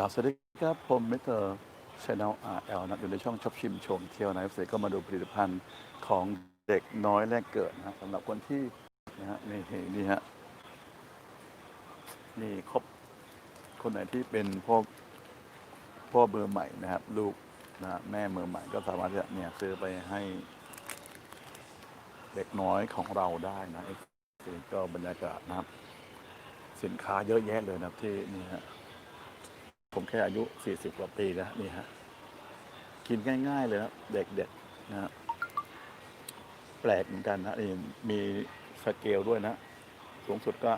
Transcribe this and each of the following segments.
กล่าวสวัสดีครับ ผมมิสเตอร์ชแนลอาร์เอลนะอยู่ในช่องชอบชิมชมเที่ยวนะเสก็มาดูผลิตภัณฑ์ของเด็กน้อยแรกเกิดนะสำหรับคนที่นะฮะนี่นี่ฮะนี่ครบคนไหนที่เป็นพ่อพ่อเบอร์ใหม่นะครับ ลูกนะฮะแม่เบอร์ใหม่ก็สามารถจะเนี่ยซื้อไปให้ เด็กน้อยของเราได้นะก็บรรยากาศนะครับ สินค้าเยอะแยะเลยนะครับที่นี่ฮะ ผมแค่อายุ 40 กว่าปีแล้วนี่ฮะ กินง่าย ๆ เลยนะเด็กๆนะฮะแปลกเหมือนกันนะนี่มีสเกลด้วยนะ สูงสุดก็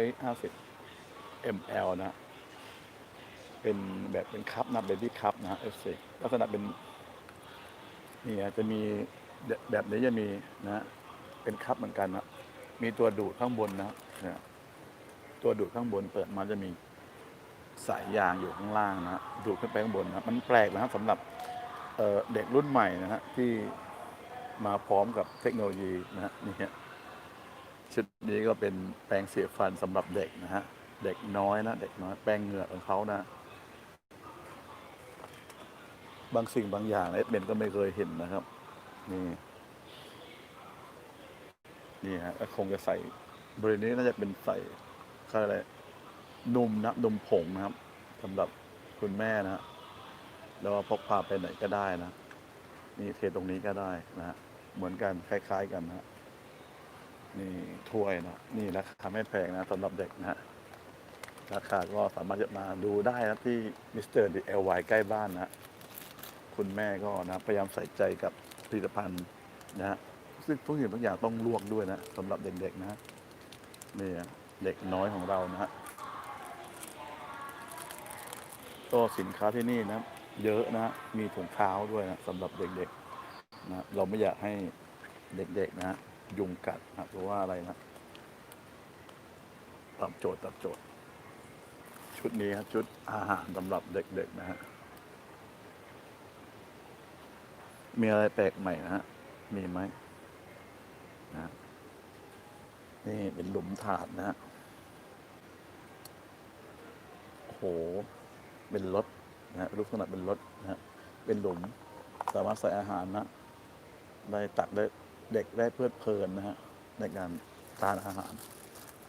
550 ml นะ เป็นแบบเป็นคัพนะเบบี้คัพนะเอฟซีลักษณะเป็นนี่ฮะจะมีแบบนี้จะมีนะ เป็นคัพเหมือนกันนะมีตัวดูดข้างบนนะตัวดูดข้างบนเปิดมาจะมี สายยางอยู่ข้างล่างนะฮะดูดขึ้นไปข้างบนนะมันแปลกนะครับสำหรับเเด็กรุ่นใหม่นะฮะที่มาพร้อมกับเทคโนโลยีนะฮะนี่ฮะชุดนี้ก็เป็นแปรงเสียฟันสำหรับเด็กนะฮะเด็กน้อยนะเด็กน้อยแปรงเหงือกของเขานะ บางสิ่งบางอย่างเอสเบนก็ไม่เคยเห็นนะครับ นี่นี่ฮะคงจะใส่บริเวณนี้น่าจะเป็นใส่ขาเรียกอะไร นมนะนมผงนะครับสำหรับคุณแม่นะฮะแล้วพกพาไปไหนก็ได้นะ นี่เทตรงนี้ก็ได้นะฮะเหมือนกันคล้าย ๆกันนะฮะนี่ถ้วยนะนี่ราคาไม่แพงนะสำหรับเด็กนะฮะราคาก็สามารถจะมาดูได้นะที่มิสเตอร์ดีเอลไวใกล้บ้านนะคุณแม่ก็นะพยายามใส่ใจกับผลิตภัณฑ์นะฮะซึ่งทุกอย่างทุกอย่างต้องลวกด้วยนะสำหรับเด็กๆนะฮะนี่เด็กน้อยของเรานะฮะ ก็สินค้าที่นี่นะเยอะนะ มีถุงเท้าด้วยนะสำหรับเด็กๆนะเราไม่อยากให้เด็กๆนะยุงกัดนะเพราะว่าอะไรนะตอบโจทย์ตอบโจทย์ ชุดนี้ครับชุดอาหารสำหรับเด็กๆนะฮะมีอะไรแปลกใหม่นะฮะมีไหมนะนี่เป็นหลุมถาดนะฮะโห เป็นรถนะฮะรูปลักษณะเป็นรถนะฮะเป็นหลุม สามารถใส่อาหารนะได้ตักได้เด็กได้เพลิดเพลินนะฮะในการทานอาหาร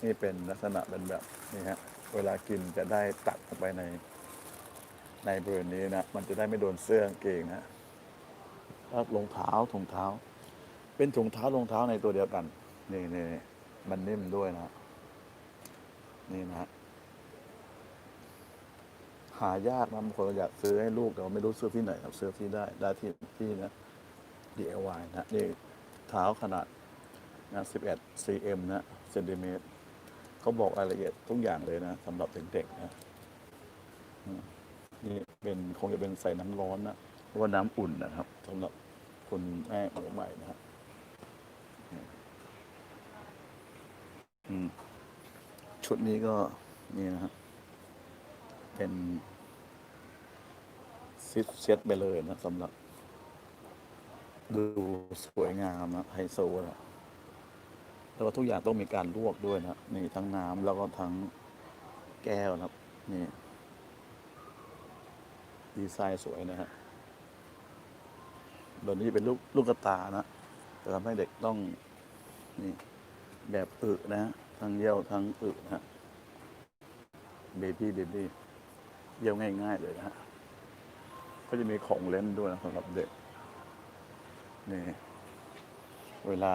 นี่เป็นลักษณะเป็นแบบนี่ฮะเวลากินจะได้ตักเข้าไปในในบริเวณนี้นะ มันจะได้ไม่โดนเสื้อกางเกงนะแล้วรองเท้าถุงเท้า เป็นถุงเท้ารองเท้าในตัวเดียวกัน นี่นี่นี่มันนิ่มด้วยนะ นี่นะฮะ หายากนะบางคนอยากซื้อให้ลูกแต่ว่าไม่รู้ซื้อที่ไหนครับซื้อที่ได้ได้ที่ที่นะ DIY นะนี่เท้าขนาดนะ11 cm นะเซนติเมตรเขาบอกรายละเอียดทุกอย่างเลยนะสำหรับเด็กๆนะนี่เป็นคงจะเป็นใส่น้ำร้อนนะหรือว่าน้ำอุ่นนะครับสำหรับคนแม่มือใหม่นะครับชุดนี้ก็นี่นะครับ เป็นซิทเซ็ตไปเลยนะสำหรับ ดูสวยงามนะไฮโซนะแต่ว่าทุกอย่างต้องมีการลวกด้วยนะนี่ทั้งน้ำแล้วก็ทั้งแก้วนะครับ นี่ ดีไซน์สวยนะฮะแบบนี้เป็นลูกลูกกตานะจะทำให้เด็กต้อง นี่ แบบอึนะ ทั้งเยี่ยวทั้งอึนะฮะเบบี้เบบี้ เยี่ยวง่าย ๆ เลยนะฮะก็จะมีของเล่นด้วยนะสำหรับเด็กนี่เวลา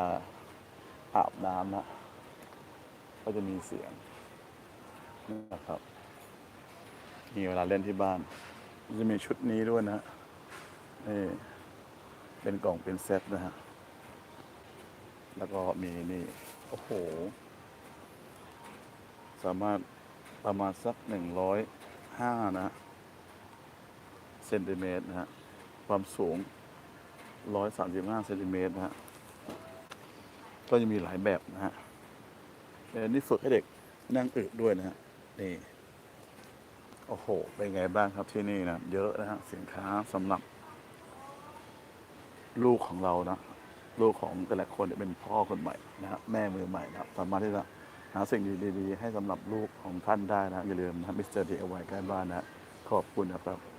อาบน้ำนะก็จะมีเสียงนะครับมีเวลาเล่นที่บ้าน จะมีชุดนี้ด้วยนะนี่เป็นกล่องเป็นเซตนะฮะแล้วก็มีนี่ โอ้โห สามารถประมาณสักหนึ่งร้อย ห้านะ เซนติเมตรนะฮะ ความสูงร้อยสามสิบห้าเซนติเมตรนะฮะ ก็จะมีหลายแบบนะฮะอันนี่ฝึกให้เด็กนั่งอึด้วยนะฮะ นี่ โอ้โห เป็นไงบ้างครับที่นี่นะ เยอะนะฮะ สินค้าสำหรับ ลูกของเรานะ ลูกของแต่ละคนเนี่ยเป็นพ่อคนใหม่นะฮะ แม่มือใหม่นะสามารถที่จะ หาสิ่งดีๆ ให้สำหรับลูกของท่านได้นะ อย่าลืมนะมิสเตอร์ดีเอไวใกล้บ้านนะขขอบคุณนะครับ